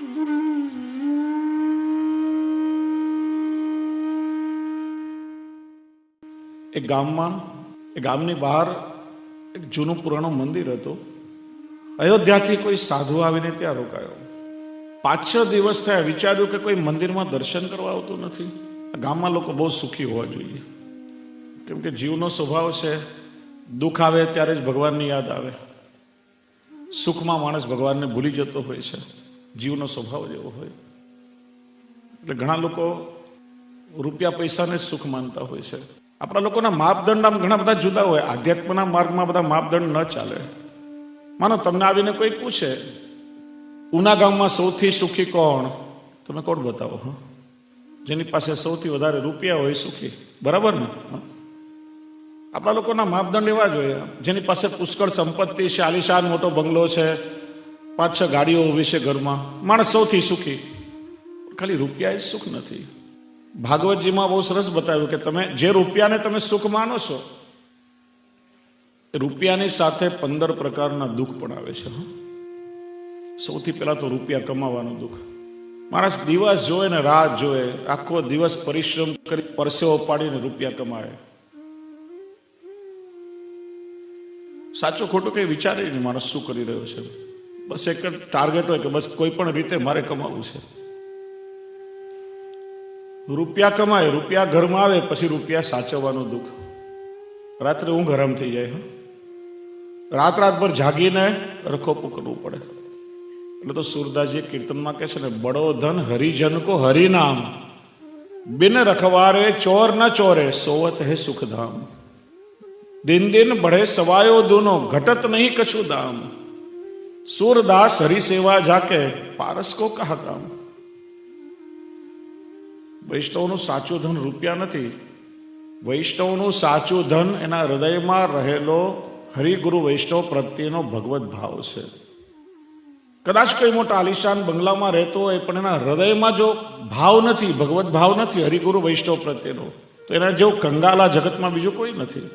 એક ગામમાં એ ગામની બહાર એક જૂનું પુરાણું મંદિર હતું. અયોધ્યાથી કોઈ સાધુ આવીને ત્યાં રોકાયો. પાંચ છ દિવસ થયા વિચાર્યું કે કોઈ મંદિરમાં દર્શન કરવા આવતું નથી. ગામમાં લોકો બહુ સુખી હોવા જોઈએ. કેમ કે જીવનો સ્વભાવ છે, દુઃખ આવે ત્યારે જ ભગવાનની યાદ આવે. સુખમાં માણસ ભગવાનને ભૂલી જતો હોય છે. જીવનો સ્વભાવ જ એવો હોય. એટલે ઘણા લોકો રૂપિયા પૈસાને જ સુખ માનતા હોય છે. આપણા લોકોના માપદંડ આમ ઘણા બધા જુદા હોય. આધ્યાત્મના માર્ગમાં બધા માપદંડ ન ચાલે. માનો તમને આવીને કોઈ પૂછે, ઉના ગામમાં સૌથી સુખી કોણ? તમે કોણ બતાવો જેની પાસે સૌથી વધારે રૂપિયા હોય સુખી. બરાબર ને? આપણા લોકોના માપદંડ એવા જ હોય. જેની પાસે પુષ્કળ સંપત્તિ છે, આલિશાન મોટો બંગલો છે પાંચ છ ગાડીઓ ઊભી છે ઘરમાં. માણસ સૌથી સુખી. ખાલી રૂપિયા જ સુખ નથી. ભાગવતજીમાં બહુ સરસ બતાવ્યું કે તમે જે રૂપિયાને તમે સુખ માનો છો રૂપિયાની સાથે પંદર પ્રકારના દુઃખ પણ આવે છે સૌથી પહેલા તો રૂપિયા કમાવાનું દુઃખ. માણસ દિવસ જોવે ને રાત જોવે. આખો દિવસ પરિશ્રમ કરી પરસેવો પાડીને રૂપિયા કમાય સાચું ખોટું કઈ વિચારે નહીં માણસ શું કરી રહ્યો છે. બસ એક જ ટાર્ગેટ હોય કે બસ કોઈ પણ રીતે મારે કમાવું છે. રૂપિયા કમાય, રૂપિયા ઘરમાં આવે, પછી રૂપિયા સાચવવાનું દુઃખ. રાત્રે ઊંઘ હરામ થઈ જાય? રાત રાતભર જાગીને રખોપું કરવું પડે. એટલે તો સુરદાસજી કીર્તનમાં કહે છે ને બડો ધન હરિજન કો હરિનામ. બિન રખવારે ચોર ન ચોરે, સોવત હે સુખધામ. દિન દિન બઢે સવાયો દૂનો, ઘટત નહીં કછું દામ. सूरदास हरि सेवा जाके પારસ કો કહા કામ વૈષ્ણવનું સાચું ધન રૂપિયા નથી વૈષ્ણવનું સાચું ધન એના હૃદયમાં રહેલો હરિગુરુ વૈષ્ણવ પ્રત્યેનો ભગવત ભાવ છે કદાચ કોઈ મોટા આલિશાન બંગલામાં રહેતો હોય પણ એના હૃદયમાં જો ભાવ નથી ભગવત ભાવ નથી હરિગુરુ વૈષ્ણવ પ્રત્યેનો તો એના જેવું કંગાલા જગતમાં બીજું કોઈ નથી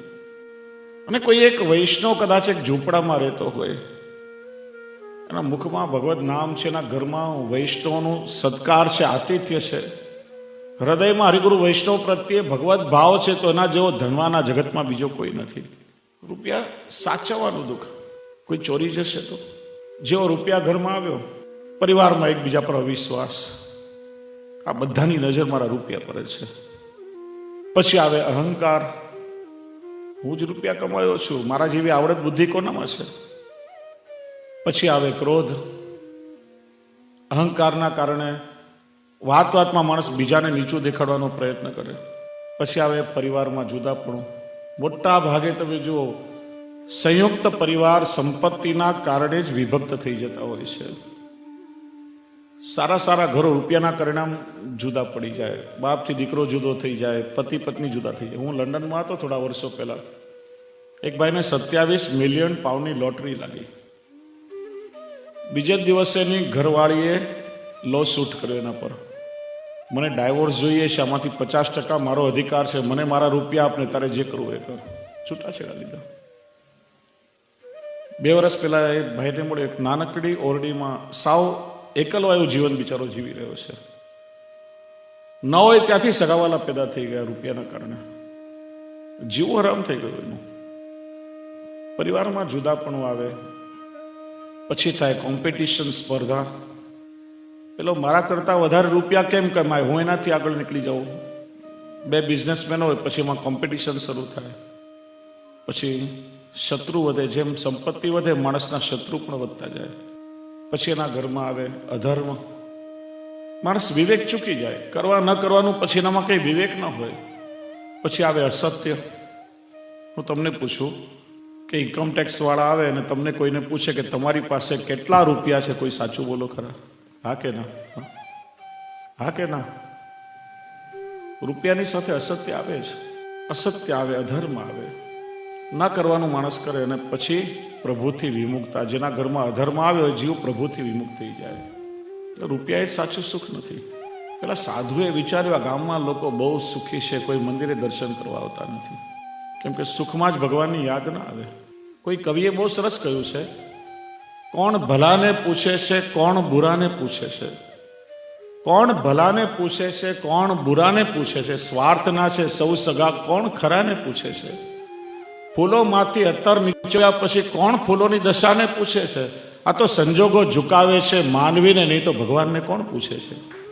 અને કોઈ એક વૈષ્ણવ કદાચ એક ઝૂંપડામાં રહેતો હોય એના મુખમાં ભગવત નામ છે, એના ઘરમાં વૈષ્ણવનું સત્કાર છે, આતિથ્ય છે. હૃદયમાં હરિગુરુ વૈષ્ણવ પ્રત્યે ભગવત ભાવ છે, તો એના જેવો ધનવાના જગતમાં બીજો કોઈ નથી. રૂપિયા સાચવવાનું દુઃખ. કોઈ ચોરી જશે તો? જેવો રૂપિયા ઘરમાં આવ્યો, પરિવારમાં એકબીજા પર અવિશ્વાસ. આ બધાની નજર મારા રૂપિયા પર છે. પછી આવે અહંકાર. હું જ રૂપિયા કમાયો છું. મારા જેવી આવડત બુદ્ધિ કોનામાં છે? પછી આવે ક્રોધ. અહંકારના કારણે વાત વાતમાં માણસ બીજાને નીચું દેખાડવાનો પ્રયત્ન કરે. પછી આવે પરિવારમાં જુદાપણું. મોટા ભાગે તમે જુઓ, સંયુક્ત પરિવાર સંપત્તિના કારણે જ વિભક્ત થઈ જતા હોય છે. સારા સારા ઘરો રૂપિયાના પરિણામ જુદા પડી જાય. બાપથી દીકરો જુદો થઈ જાય, પતિ પત્ની જુદા થઈ જાય. હું લંડનમાં હતો થોડા વર્ષો પહેલા. એક ભાઈને સત્યાવીસ મિલિયન પાઉન્ડની લોટરી લાગી. બીજે દિવસે એની ઘરવાળીએ લો શૂટ કર્યો એના પર. મને ડાયવોર્સ જોઈએ છે, આમાંથી પચાસ ટકા મારો અધિકાર છે, મને મારા રૂપિયા આપને, તારે જે કરવું એ કર. છૂટાછેડા લીધા. બે વર્ષ પહેલા એ ભાઈને મળ્યો, એક નાનકડી ઓરડીમાં સાવ એકલવાયું જીવન બિચારો જીવી રહ્યો છે. ન હોય ત્યાંથી સગાવાલા પેદા થઈ ગયા રૂપિયાના કારણે. જીવો હરામ થઈ ગયો એનું. પરિવારમાં જુદાપણું આવે પછી થાય કોમ્પિટિશન સ્પર્ધા. પેલો, મારા કરતાં વધારે રૂપિયા કેમ કમાય? હું એનાથી આગળ નીકળી જાઉં. બે બિઝનેસમેન હોય, પછી એમાં કોમ્પિટિશન શરૂ થાય. પછી શત્રુ વધે, જેમ સંપત્તિ વધે, માણસના શત્રુ પણ વધતા જાય. પછી એના ઘરમાં આવે અધર્મ. માણસ વિવેક ચૂકી જાય. કરવા ન કરવાનું પછી એનામાં કંઈ વિવેક ન હોય. પછી આવે અસત્ય. હું તમને પૂછું કે ઇન્કમટેક્સવાળા વાળા આવે અને તમને કોઈને પૂછે કે તમારી પાસે કેટલા રૂપિયા છે, કોઈ સાચું બોલો ખરા? હા કે ના? હા? કે ના? રૂપિયાની સાથે અસત્ય આવે છે અસત્ય આવે, અધર્મ આવે. ના કરવાનું માણસ કરે અને પછી પ્રભુથી વિમુક્તા જેના ઘરમાં અધર્મ આવે હોય જીવ પ્રભુથી વિમુક્ત થઈ જાય. એટલે રૂપિયા એ સાચું સુખ નથી. પેલા સાધુએ વિચાર્યું, આ ગામમાં લોકો બહુ સુખી છે, કોઈ મંદિરે દર્શન કરવા આવતા નથી. કેમ કે સુખમાં જ ભગવાનની યાદ ના આવે. કોઈ કવિએ બહુ સરસ કહ્યું છે, કોણ ભલાને પૂછે છે, કોણ બુરાને પૂછે છે? કોણ ભલાને પૂછે છે, કોણ બુરાને પૂછે છે? સ્વાર્થના છે, સૌ સગા કોણ ખરાને પૂછે છે? ફૂલોમાંથી અત્તર નીચોયા પછી કોણ ફૂલોની દશાને પૂછે છે? આ તો સંજોગો ઝુકાવે છે માનવીને, નહીં તો ભગવાનને કોણ પૂછે છે?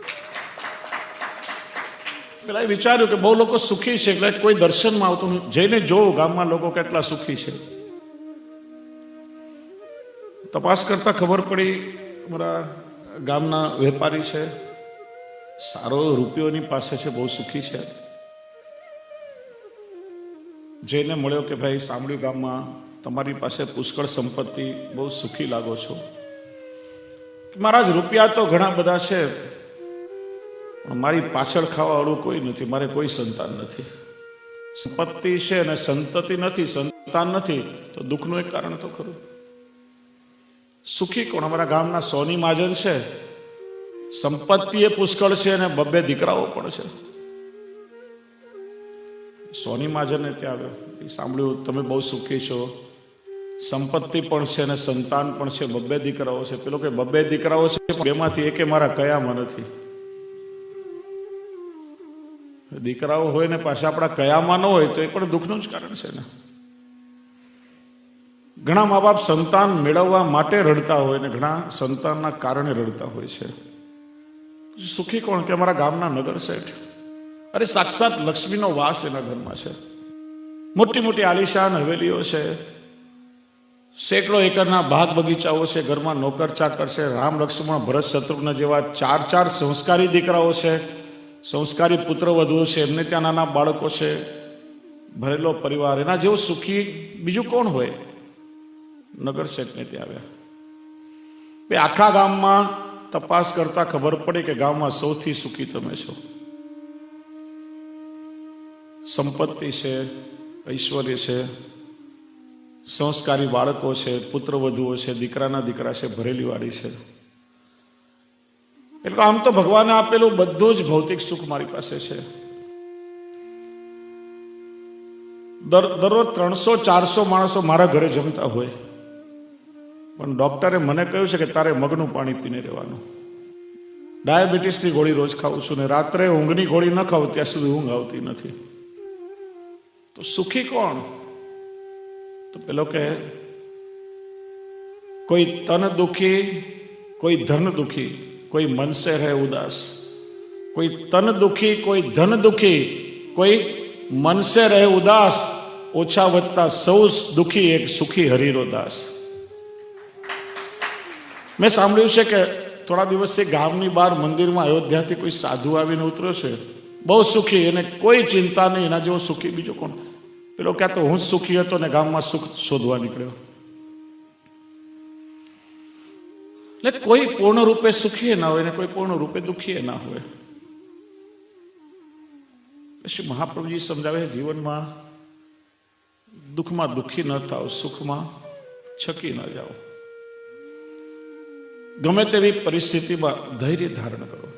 પેલા વિચાર્યું કે બહુ લોકો સુખી છે, એટલે કોઈ દર્શનમાં આવતું જઈને જોવું ગામમાં લોકો કેટલા સુખી છે. તપાસ કરતા ખબર પડી, અમારા ગામના વેપારી છે. સારો રૂપિયોની પાસે છે, બહુ સુખી છે. જઈને મળ્યો કે ભાઈ, સાંભળ્યું ગામમાં તમારી પાસે પુષ્કળ સંપત્તિ, બહુ સુખી લાગો છો. મહારાજ, રૂપિયા તો ઘણા બધા છે પણ મારી પાછળ ખાવાવાળું કોઈ નથી, મારે કોઈ સંતાન નથી. સંપત્તિ છે અને સંતતિ નથી, સંતાન નથી, તો દુઃખનું એક કારણ તો ખરું. સુખી કોણ? અમારા ગામના સોની મહાજન છે. સંપત્તિ એ પુષ્કળ છે અને બબ્બે દીકરાઓ પણ છે. સોની મહાજનને ત્યાં આવ્યો. સાંભળ્યું, તમે બહુ સુખી છો. સંપત્તિ પણ છે અને સંતાન પણ છે, બબ્બે દીકરાઓ છે. પેલો કે, બબ્બે દીકરાઓ છે બેમાંથી એકે મારા કયામાં નથી. દીકરાઓ હોય ને પાછા આપણા કયામાં ન હોય તો એ પણ દુઃખનું જ કારણ છે ને. ઘણા મા બાપ સંતાન મેળવવા માટે રડતા હોય ને ઘણા સંતાનના કારણે રડતા હોય છે. સુખી કોણ કે અમારા ગામના નગર શેઠ? અરે સાક્ષાત લક્ષ્મીનો વાસ એના ઘરમાં છે. મોટી મોટી આલિશાન હવેલીઓ છે. સેંકડો એકરના બાગ બગીચાઓ છે, ઘરમાં નોકર ચાકર છે, રામ, લક્ષ્મણ, ભરત, શત્રુઘ્ન જેવા ચાર ચાર સંસ્કારી દીકરાઓ છે. સંસ્કારી પુત્ર વધુ છે, એમને ત્યાં નાના બાળકો છે, ભરેલો પરિવાર, એના જેવો સુખી બીજું કોણ હોય? નગર શેઠને ત્યાં આવ્યા. બે આખા ગામમાં તપાસ કરતા ખબર પડી કે ગામમાં સૌથી સુખી તમે છો. સંપત્તિ છે, ઐશ્વર્ય છે, સંસ્કારી બાળકો છે, પુત્ર વધુઓ છે, દીકરાના દીકરા છે, ભરેલી વાડી છે. એટલે આમ તો ભગવાને આપેલું બધું જ ભૌતિક સુખ મારી પાસે છે. દર- દરરોજ ત્રણસો, ચારસો માણસો મારા ઘરે જમતા હોય. પણ ડોક્ટરે મને કહ્યું છે કે તારે મગનું પાણી પીને રહેવાનું. ડાયાબિટીસની ગોળી રોજ ખાઉં છું ને રાત્રે ઊંઘની ગોળી ન ખાઉં ત્યાં સુધી ઊંઘ આવતી નથી. તો સુખી કોણ? તો પેલો કે, કોઈ તન દુખી, કોઈ ધન દુખી કોઈ મન સે રહે ઉદાસ, કોઈ તન દુખી, કોઈ ધન દુખી, કોઈ મન સે રહે ઉદાસ, ઓછા વધતા સૌ દુખી એક સુખી હરીરો દાસ. મેં સાંભળ્યું છે કે થોડા દિવસથી ગામની બહાર મંદિરમાં અયોધ્યાથી કોઈ સાધુ આવીને ઉતર્યો છે. બહુ સુખી, એને કોઈ ચિંતા નહીં, એના જેવો સુખી બીજો કોણ? પેલો ક્યાં તો હું જ સુખી હતો ને ગામમાં સુખ શોધવા નીકળ્યો. એટલે કોઈ પૂર્ણ રૂપે સુખી ના હોય ને કોઈ પૂર્ણ રૂપે દુઃખીએ ના હોય. શ્રી મહાપ્રભુજી સમજાવે જીવનમાં દુઃખમાં દુઃખી ન થાવ, સુખમાં છકી ન જાઓ ગમે તેવી પરિસ્થિતિમાં ધૈર્ય ધારણ કરો.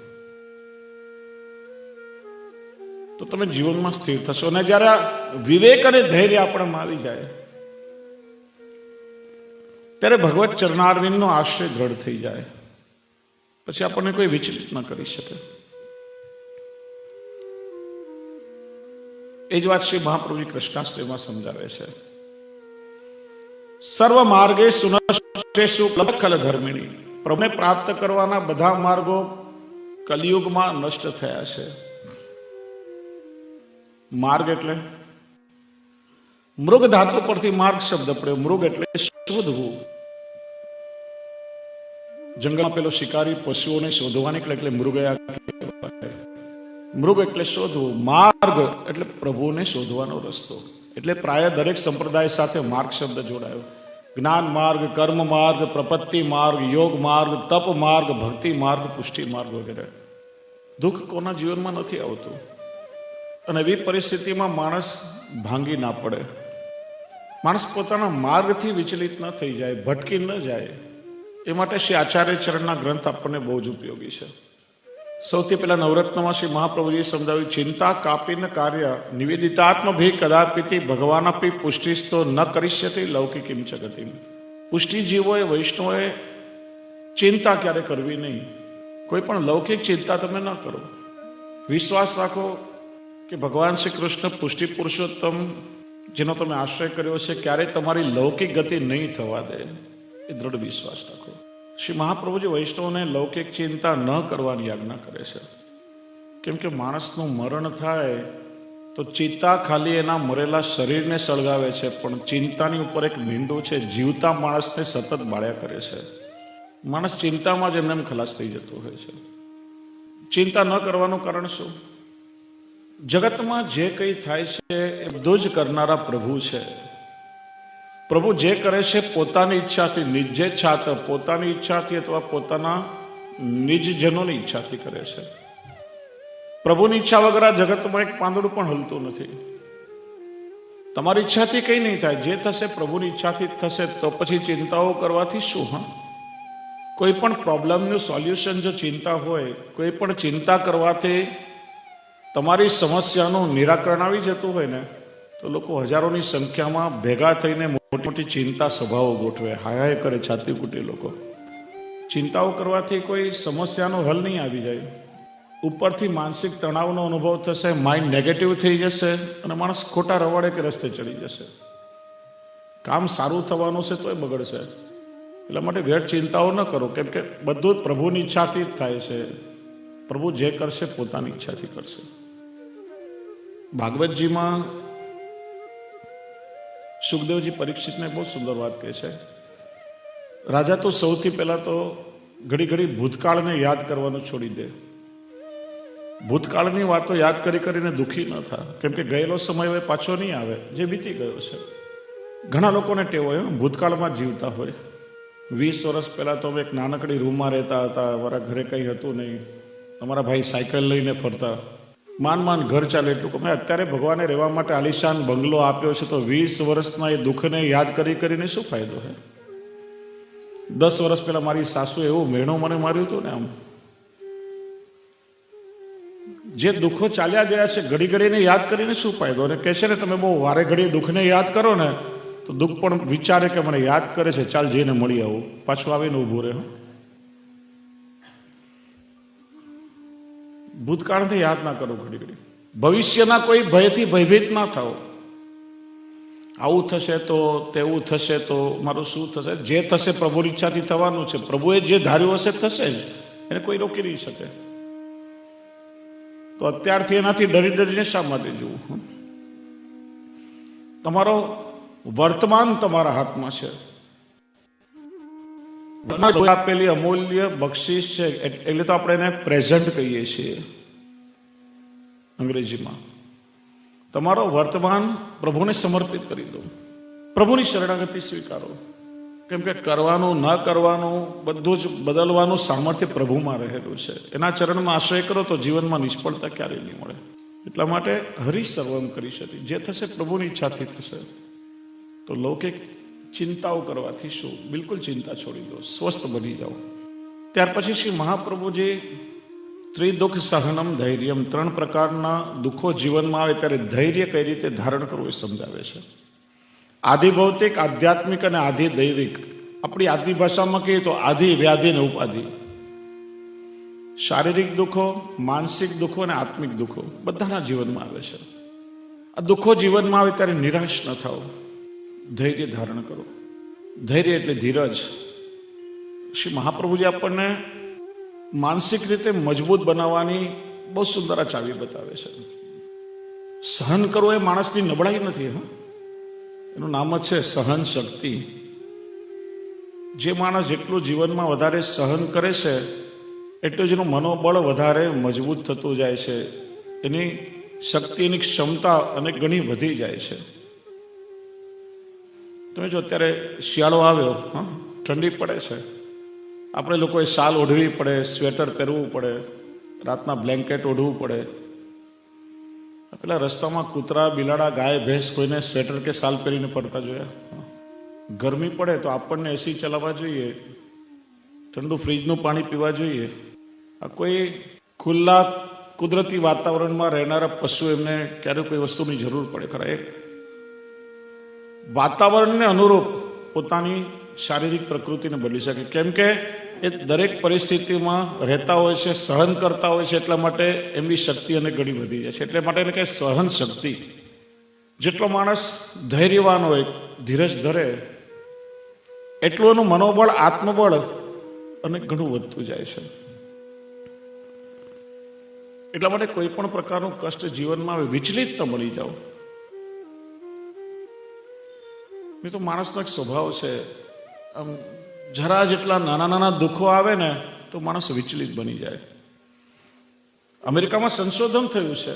તો તમે જીવનમાં સ્થિર થશો. અને જ્યારે વિવેક અને ધૈર્ય આપણામાં આવી જાય ત્યારે ભગવત ચરણારવિંદનો આશ્રય દ્રઢ થઈ જાય. પછી આપણને કોઈ વિચલિત ન કરી શકે. એ જ વાત શ્રી મહાપ્રભુજી કૃષ્ણાષ્ટમાં સમજાવે છે. સર્વ માર્ગે સુનશ્રેષુ લખલ ધર્મિણી. પ્રભુને પ્રાપ્ત કરવાના બધા માર્ગો કલિયુગમાં નષ્ટ થયા છે. માર્ગ એટલે? મૃગ ધાતુ પરથી માર્ગ શબ્દ પડ્યો. મૃગ એટલે શોધવું. જંગલમાં પેલો શિકારી પશુઓને શોધવા નીકળે એટલે મૃગયા મૃગ એટલે શોધવું. માર્ગ એટલે પ્રભુને શોધવાનો રસ્તો. એટલે પ્રાય દરેક સંપ્રદાય સાથે માર્ગ શબ્દ જોડાયો. જ્ઞાન માર્ગ, કર્મ માર્ગ, પ્રપત્તિ માર્ગ, યોગ માર્ગ, તપ માર્ગ, ભક્તિ માર્ગ, પુષ્ટિ માર્ગ વગેરે. દુઃખ કોના જીવનમાં નથી આવતું. અને એવી પરિસ્થિતિમાં માણસ ભાંગી ના પડે. માણસ પોતાના માર્ગથી વિચલિત ન થઈ જાય, ભટકી ન જાય, એ માટે શ્રી આચાર્ય ચરણના ગ્રંથ આપણને બહુ જ ઉપયોગી છે. સૌથી પહેલા નવરત્નમાં શ્રી મહાપ્રભુજીએ સમજાવ્યું, ચિંતા કાપીને કાર્ય નિવેદિતાત્મ ભી કદાપિતિ ભગવાન આપી પુષ્ટિસ્તો ન કરીશ્યતિ લૌકિકીમ જગતિમ. પુષ્ટિજીવોએ, વૈષ્ણવોએ ચિંતા ક્યારે કરવી નહીં? કોઈ પણ લૌકિક ચિંતા તમે ન કરો. વિશ્વાસ રાખો કે ભગવાન શ્રી કૃષ્ણ પુષ્ટિ પુરુષોત્તમ જેનો તમે આશ્રય કર્યો છે, ક્યારેય તમારી લૌકિક ગતિ નહીં થવા દે. એ દ્રઢ વિશ્વાસ રાખો. શ્રી મહાપ્રભુજી વૈષ્ણવને લૌકિક ચિંતા ન કરવાની આજ્ઞા કરે છે. કેમ કે માણસનું મરણ થાય તો ચિંતા ખાલી એના મરેલા શરીરને સળગાવે છે, પણ ચિંતાની ઉપર એક મીંડું છે, જીવતા માણસને સતત બાળ્યા કરે છે. માણસ ચિંતામાં જ એમને એમ ખલાસ થઈ જતો હોય છે. ચિંતા ન કરવાનું કારણ શું? જગતમાં જે કંઈ થાય છે એ બધું જ કરનારા પ્રભુ છે. પ્રભુ જે કરે છે પોતાની ઈચ્છાથી નિજેચ્છાત પોતાની ઈચ્છાથી અથવા પોતાના નિજજનોની ઈચ્છાથી કરે છે. પ્રભુની ઈચ્છા વગર આ જગતમાં એક પાંદડું પણ હલતું નથી. તમારી ઈચ્છાથી કંઈ નહીં થાય. જે થશે પ્રભુની ઈચ્છાથી થશે. તો પછી ચિંતાઓ કરવાથી શું, હા? કોઈ પણ પ્રોબ્લેમનું સોલ્યુશન જો ચિંતા હોય, કોઈ પણ ચિંતા કરવાથી તમારી સમસ્યાનું નિરાકરણ આવી જતું હોય ને, તો લોકો હજારોની સંખ્યામાં ભેગા થઈને મોટી મોટી ચિંતા સભાઓ ગોઠવે હાય કરે છાતી કૂટી લોકો. ચિંતાઓ કરવાથી કોઈ સમસ્યાનો હલ નહીં આવી જાય. ઉપરથી માનસિક તણાવનો અનુભવ થશે, માઇન્ડ નેગેટિવ થઈ જશે અને માણસ ખોટા રવાડે કે રસ્તે ચડી જશે. કામ સારું થવાનું છે તોય બગડશે. એટલા માટે વ્યર્થ ચિંતાઓ ન કરો, કેમ કે બધું જ પ્રભુની ઈચ્છાથી જ થાય છે. પ્રભુ જે કરશે પોતાની ઈચ્છાથી કરશે. ભાગવતજીમાં સુખદેવજી પરીક્ષિતને બહુ સુંદર વાત કહે છે. રાજા તો સૌથી પહેલા તો ઘડી ઘડી ભૂતકાળને યાદ કરવાનું છોડી દે. ભૂતકાળની વાતો યાદ કરી કરીને દુઃખી ન થા. કેમ કે ગયેલો સમય હવે પાછો નહીં આવે, જે વીતી ગયો છે. ઘણા લોકોને ટેવ હોય ભૂતકાળમાં જીવતા હોય. વીસ વર્ષ પહેલાં તો અમે એક નાનકડી રૂમમાં રહેતા હતા, અમારા ઘરે કંઈ હતું નહીં. અમારા ભાઈ સાયકલ લઈને ફરતા. માન માન ઘર ચાલે એટલું કે મેં અત્યારે ભગવાને રહેવા માટે આલિશાન બંગલો આપ્યો છે તો વીસ વર્ષના એ દુઃખને યાદ કરી કરીને શું ફાયદો છે દસ વર્ષ પહેલા મારી સાસુ એવું મેણું મને માર્યું હતું ને આમ. જે દુઃખો ચાલ્યા ગયા છે, ઘડી ઘડીને યાદ કરીને શું ફાયદો? અને કહે છે ને, તમે બહુ વારે ઘડીએ દુઃખને યાદ કરો ને, તો દુઃખ પણ વિચારે કે મને યાદ કરે છે, ચાલ જઈને મળી આવું. પાછું આવીને ઊભું રહે, હો. ભૂતકાળને યાદ ના કરો ઘડી ઘડી. ભવિષ્યના કોઈ ભયથી ભયભીત ના થાઓ. આવું થશે તો, તેવું થશે તો, મારું શું થશે? જે થશે પ્રભુની ઈચ્છાથી થવાનું છે. પ્રભુએ જે ધાર્યું હશે થશે જ. એને કોઈ રોકી નહીં શકે. તો અત્યારથી એનાથી ડરી ડરીને શા માટે જવું? તમારો વર્તમાન તમારા હાથમાં છે. આપેલી અમૂલ્ય બક્ષિસ છે એટલે તો આપણે એને પ્રેઝન્ટ કહીએ છીએ અંગ્રેજીમાં. તમારો વર્તમાન પ્રભુને સમર્પિત કરી દો. પ્રભુની શરણાગતિ સ્વીકારો. કેમ કે કરવાનું ન કરવાનું બધું જ બદલવાનું સામર્થ્ય પ્રભુમાં રહેલું છે. એના ચરણમાં આશ્રય કરો તો જીવનમાં નિષ્ફળતા ક્યારેય નહીં મળે. એટલા માટે હરી સર્વમ કરી શકે. જે થશે પ્રભુની ઈચ્છાથી થશે. તો લૌકિક ચિંતાઓ કરવાથી શું? બિલકુલ ચિંતા છોડી દો, સ્વસ્થ બની જાઓ. ત્યાર પછી શ્રી મહાપ્રભુજી ત્રિદુઃખ સહનમ ધૈર્યમ, ત્રણ પ્રકારના દુઃખો જીવનમાં આવે ત્યારે ધૈર્ય કઈ રીતે ધારણ કરવું એ સમજાવે છે. આધિ ભૌતિક આધ્યાત્મિક અને આધિ દૈવિક આપણી આદિ ભાષામાં કહીએ તો આધિ, વ્યાધિ ને ઉપાધિ. શારીરિક દુઃખો, માનસિક દુઃખો અને આત્મિક દુઃખો બધાના જીવનમાં આવે છે. આ દુઃખો જીવનમાં આવે ત્યારે નિરાશ ન થાઓ. ધૈર્ય ધારણ કરો. ધૈર્ય એટલે ધીરજ. શ્રી મહાપ્રભુજી આપણને માનસિક રીતે મજબૂત બનાવવાની બહુ સુંદર આ ચાવી બતાવે છે. સહન કરવો એ માણસની નબળાઈ નથી, હા. એનું નામ જ છે સહન શક્તિ. જે માણસ જેટલું જીવનમાં વધારે સહન કરે છે, એટલું જ એનું મનોબળ વધારે મજબૂત થતું જાય છે. એની શક્તિની ક્ષમતા અને ઘણી વધી જાય છે. તમે જો અત્યારે શિયાળો આવ્યો, હા, ઠંડી પડે છે. આપણે લોકોએ શાલ ઓઢવી પડે, સ્વેટર પહેરવું પડે, રાતના બ્લેન્કેટ ઓઢવું પડે. પેલા રસ્તામાં કૂતરા, બિલાડા, ગાય, ભેંસ કોઈને સ્વેટર કે શાલ પહેરીને ફરતા જોયા. ગરમી પડે તો આપણને એસી ચલાવવા જોઈએ. ઠંડુ ફ્રીજનું પાણી પીવા જોઈએ. આ કોઈ ખુલ્લા કુદરતી વાતાવરણમાં રહેનારા પશુ એમને ક્યારેય કોઈ વસ્તુની જરૂર પડે. ખરા એ વાતાવરણને અનુરૂપ પોતાની શારીરિક પ્રકૃતિને બદલી શકે. કેમ કે એ દરેક પરિસ્થિતિમાં રહેતા હોય છે, સહન કરતા હોય છે, એટલા માટે એમની શક્તિ અને ઘણી વધી જાય છે. એટલે માટે એને કહે સહન શક્તિ. જેટલો માણસ ધૈર્યવાન હોય, ધીરજ ધરે, એટલું એનું મનોબળ, આત્મબળ અને ઘણું વધતું જાય છે. એટલા માટે કોઈ પણ પ્રકારનું કષ્ટ જીવનમાં વિચલિત ન બની જાઓ. એ તો માણસનો એક સ્વભાવ છે. આમ જરા જેટલા નાના નાના દુઃખો આવે ને, તો માણસ વિચલિત બની જાય. અમેરિકામાં સંશોધન થયું છે.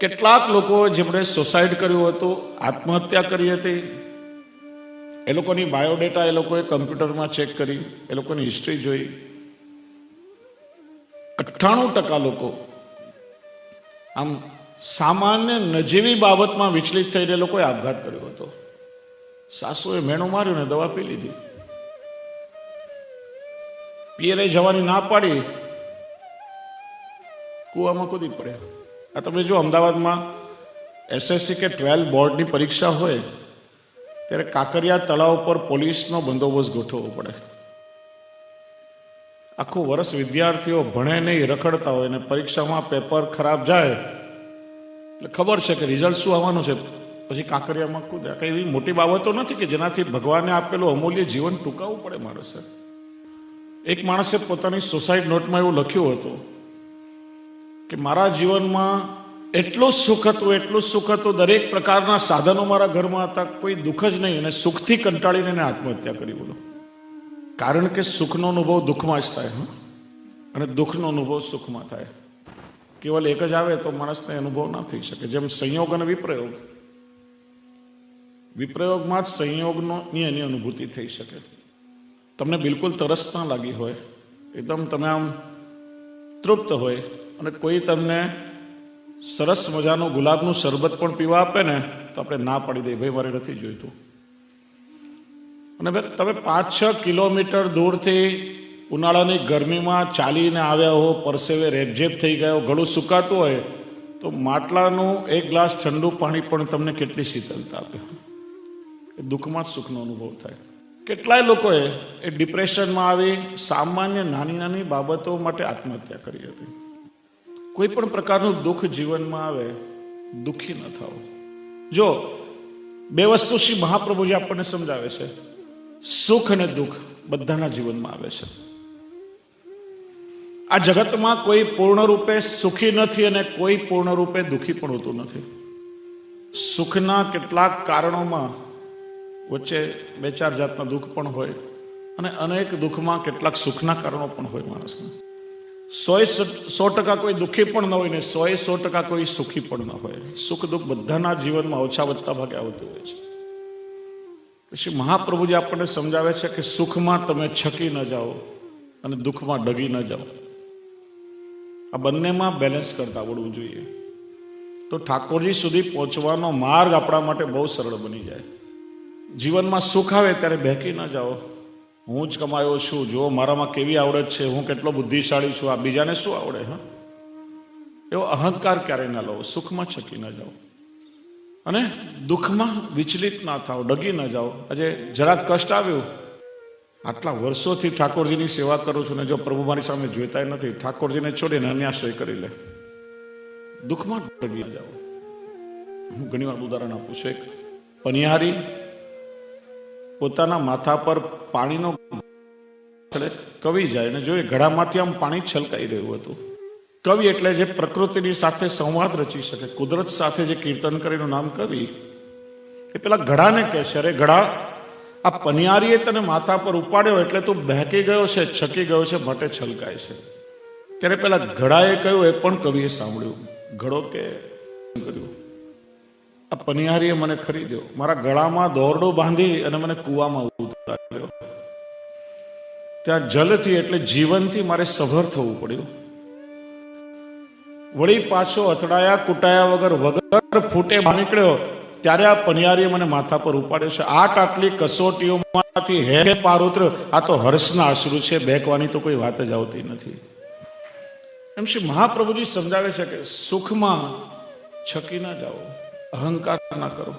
કેટલાક લોકો જેમણે સુસાઇડ કર્યું હતું, આત્મહત્યા કરી હતી. એ લોકોની બાયોડેટા એ લોકોએ કમ્પ્યુટરમાં ચેક કરી, એ લોકોની હિસ્ટ્રી જોઈ. અઠ્ઠાણું ટકા લોકો આમ સામાન્ય નજીવી બાબતમાં વિચલિત થઈને લોકોએ આપઘાત કર્યો હતો. સાસુએ મેણું માર્યું ને દવા પી લીધી. પિયરે જવાની ના પાડી. કૂવામાં કૂદી પડ્યા. આ તમે જો અમદાવાદમાં એસએસસી કે ટ્વેલ્થ બોર્ડની પરીક્ષા હોય, ત્યારે કાંકરિયા તળાવ પર પોલીસનો બંદોબસ્ત ગોઠવવો પડે. આખું વર્ષ વિદ્યાર્થીઓ ભણે નહીં, રખડતા હોય અને પરીક્ષામાં પેપર ખરાબ જાય એટલે ખબર છે કે રિઝલ્ટ શું આવવાનું છે? પછી કાંકરિયામાં કૂદ્યા. કંઈ એવી મોટી બાબતો નથી કે જેનાથી ભગવાને આપેલું અમૂલ્ય જીવન ટૂંકાવવું પડે માણસે એક માણસે પોતાની સુસાઇડ નોટમાં એવું લખ્યું હતું કે, મારા જીવનમાં એટલું સુખ હતું, એટલું સુખ હતું, દરેક પ્રકારના સાધનો મારા ઘરમાં હતા, કોઈ દુઃખ જ નહીં. અને સુખથી કંટાળીને એને આત્મહત્યા કરી બોલો. કારણ કે સુખનો અનુભવ દુઃખમાં જ થાય? અને દુઃખનો અનુભવ સુખમાં થાય. કેવલ એક જ આવે તો માણસને અનુભવ ના થઈ શકે. જેમ સંયોગ અને વિપ્રયોગ. વિપ્રયોગમાં જ સંયોગની એની અનુભૂતિ થઈ શકે. તમને બિલકુલ તરસ ના લાગી હોય, એકદમ તમે આમ તૃપ્ત હોય અને કોઈ તમને સરસ મજાનું ગુલાબનું શરબત પણ પીવા આપે ને, તો આપણે ના પાડી દઈએ. ભાઈ, મારે નથી જોઈતું. અને તમે પાંચ છ કિલોમીટર દૂરથી ઉનાળાની ગરમીમાં ચાલીને આવ્યા હો, પરસેવે રેપઝેપ થઈ ગયો ગળું સુકાતું હોય, તો માટલાનું એક ગ્લાસ ઠંડુ પાણી પણ તમને કેટલી શીતલતા આપે? એ દુઃખમાં જ સુખનો અનુભવ થાય. કેટલાય લોકોએ એ ડિપ્રેશનમાં આવી સામાન્ય નાની નાની બાબતો માટે આત્મહત્યા કરી હતી. કોઈ પણ પ્રકારનું દુઃખ જીવનમાં આવે, દુઃખી ન થાવ જો, બે વસ્તુ શ્રી મહાપ્રભુજી આપણને સમજાવે છે. સુખ અને દુઃખ બધાના જીવનમાં આવે છે. આ જગતમાં કોઈ પૂર્ણરૂપે સુખી નથી અને કોઈ પૂર્ણરૂપે દુઃખી પણ હોતું નથી. સુખના કેટલાક કારણોમાં વચ્ચે બે ચાર જાતના દુઃખ પણ હોય અને અનેક દુઃખમાં કેટલાક સુખના કારણો પણ હોય માણસને. સો સો ટકા કોઈ દુઃખી પણ ન હોય ને સો સો ટકા કોઈ સુખી પણ ન હોય. સુખ દુઃખ બધાના જીવનમાં ઓછા વધતા ભાગે આવતું હોય છે. પછી મહાપ્રભુજી આપણને સમજાવે છે કે સુખમાં તમે છકી ન જાઓ અને દુઃખમાં ડગી ન જાઓ. આ બંનેમાં બેલેન્સ કરતા આવડવું જોઈએ. તો ઠાકોરજી સુધી પહોંચવાનો માર્ગ આપણા માટે બહુ સરળ બની જાય. જીવનમાં સુખ આવે ત્યારે બહેકી ન જાઓ. હું જ કમાયો છું. જો મારામાં કેવી આવડત છે, હું કેટલો બુદ્ધિશાળી છું, આ બીજાને શું આવડે, હા? એવો અહંકાર ક્યારેય ના લો સુખમાં છકી ન જાઓ. અને દુઃખમાં વિચલિત ના થાઓ, ડગી ન જાઓ. આજે જરાક કષ્ટ આવ્યું. આટલા વર્ષોથી ઠાકોરજીની સેવા કરું છું ને જો પ્રભુ મારી સામે જોઈતા નથી, ઠાકોરજીને છોડીને અન્યાશ્રય કરી લે. દુઃખમાં ડગી જાઓ. હું ઘણી વાર ઉદાહરણ આપું છું. એક પનિહારી પોતાના માથા પર પાણીનો કવિ જાય અને જોઈએ ઘડામાંથી આમ પાણી છલકાઈ રહ્યું હતું. કવિ એટલે જે પ્રકૃતિની સાથે સંવાદ રચી શકે, કુદરત સાથે જે કીર્તન કરીનું નામ કવિ, એ પેલા ઘડાને કહે છે, અરે ઘડા આ પનિયારીએ તને માથા પર ઉપાડ્યો એટલે તું બહેકી ગયો છે, છકી ગયો છે, માટે છલકાય છે. ત્યારે પેલા ઘડાએ કહ્યું, એ પણ કવિએ સાંભળ્યું. ઘડો કે આ પનિહારીએ મને ખરીદ્યો. મારા ગળામાં દોરડો બાંધી અને મને કૂવામાં ઉતાર્યો. ત્યાં જલથી એટલે જીવનથી મારે સભર થવું પડ્યું. વળી પાછો અથડાયા કુટાયા વગર વગર ફૂટે નીકળ્યો. ત્યારે આ પનિયારીએ મને માથા પર ઉપાડ્યો છે. આટ આટલી કસોટીઓમાંથી હે પાર આ તો હર્ષના આશરુ છે, બેકવાની તો કોઈ વાત જ આવતી નથી. એમ શ્રી મહાપ્રભુજી સમજાવે છે કે સુખમાં છકી ના જાઓ, અહંકાર ના કરો,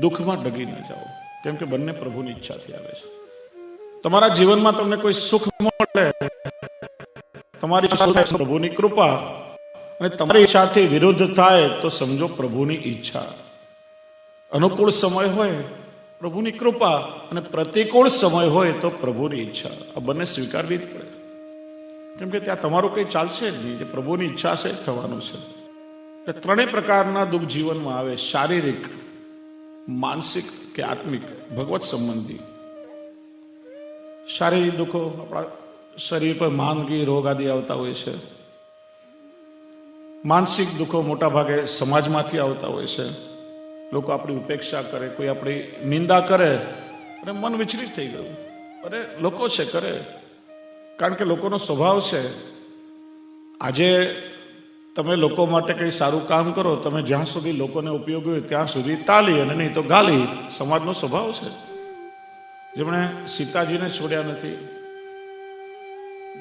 દુઃખમાં ડગી ના જાઓ, કેમ કે બંને પ્રભુની ઈચ્છાથી આવે છે. તમારા જીવનમાં તમને કોઈ સુખ મળે, તમારી પ્રભુની કૃપા અને તમારી ઈચ્છાથી વિરુદ્ધ થાય તો સમજો પ્રભુની ઈચ્છા. અનુકૂળ સમય હોય પ્રભુની કૃપા અને પ્રતિકૂળ સમય હોય તો પ્રભુની ઈચ્છા. આ બંને સ્વીકારવી જ પડે. કેમ કે ત્યાં તમારું કંઈ ચાલશે જ નહીં. જે પ્રભુની ઈચ્છા છે થવાનું છે. એટલે ત્રણેય પ્રકારના દુઃખ જીવનમાં આવે. શારીરિક, માનસિક કે આત્મિક, ભગવત સંબંધી. શારીરિક દુઃખો આપણા શરીર પર માંદગી, રોગ આદિ આવતા હોય છે. માનસિક દુઃખો મોટા ભાગે સમાજમાંથી આવતા હોય છે. લોકો આપણી ઉપેક્ષા કરે, કોઈ આપણી નિંદા કરે અને મન વિચલિત થઈ ગયું. અરે, લોકો છે, કરે. કારણ કે લોકોનો સ્વભાવ છે, આજે તમે લોકો માટે કંઈ સારું કામ કરો, તમે જ્યાં સુધી લોકોને ઉપયોગી હોય ત્યાં સુધી તાલી અને નહીં તો ગાલી. સમાજનો સ્વભાવ છે. જેમણે સીતાજીને છોડ્યા નથી,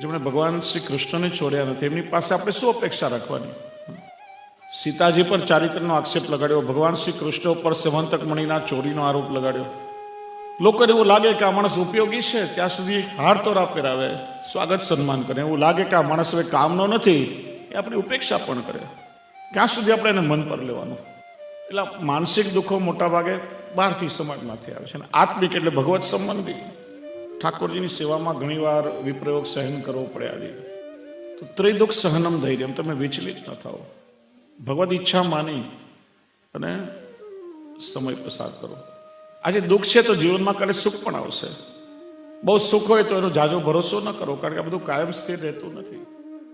જેમણે ભગવાન શ્રી કૃષ્ણને છોડ્યા નથી, એમની પાસે આપણે શું અપેક્ષા રાખવાની? સીતાજી પર ચારિત્રનો આક્ષેપ લગાડ્યો. ભગવાન શ્રી કૃષ્ણ ઉપર સેવંતક મણીના ચોરીનો આરોપ લગાડ્યો. લોકોને એવું લાગે કે આ માણસ ઉપયોગી છે, ત્યાં સુધી હાર તોરા પહેરાવે સ્વાગત સન્માન કરે. એવું લાગે કે આ માણસ હવે કામનો નથી, એ આપણી ઉપેક્ષા પણ કરે. ક્યાં સુધી આપણે એને મન પર લેવાનું? એટલે માનસિક દુઃખો મોટા ભાગે બહારથી સમાજમાંથી આવે છે. અને આત્મિક એટલે ભગવત સંબંધી. ઠાકોરજીની સેવામાં ઘણીવાર વિપ્રયોગ સહન કરવો પડે આદિ. તો ત્રિદુઃખ સહનમ ધૈર્યમ. તમે વિચલિત ન થાઓ. ભગવદ ઈચ્છા માની અને સમય પસાર કરો. આજે દુઃખ છે તો જીવનમાં કાલે સુખ પણ આવશે. બહુ સુખ હોય તો એનો જાજો ભરોસો ન કરો, કારણ કે આ બધું કાયમ સ્થિર રહેતું નથી.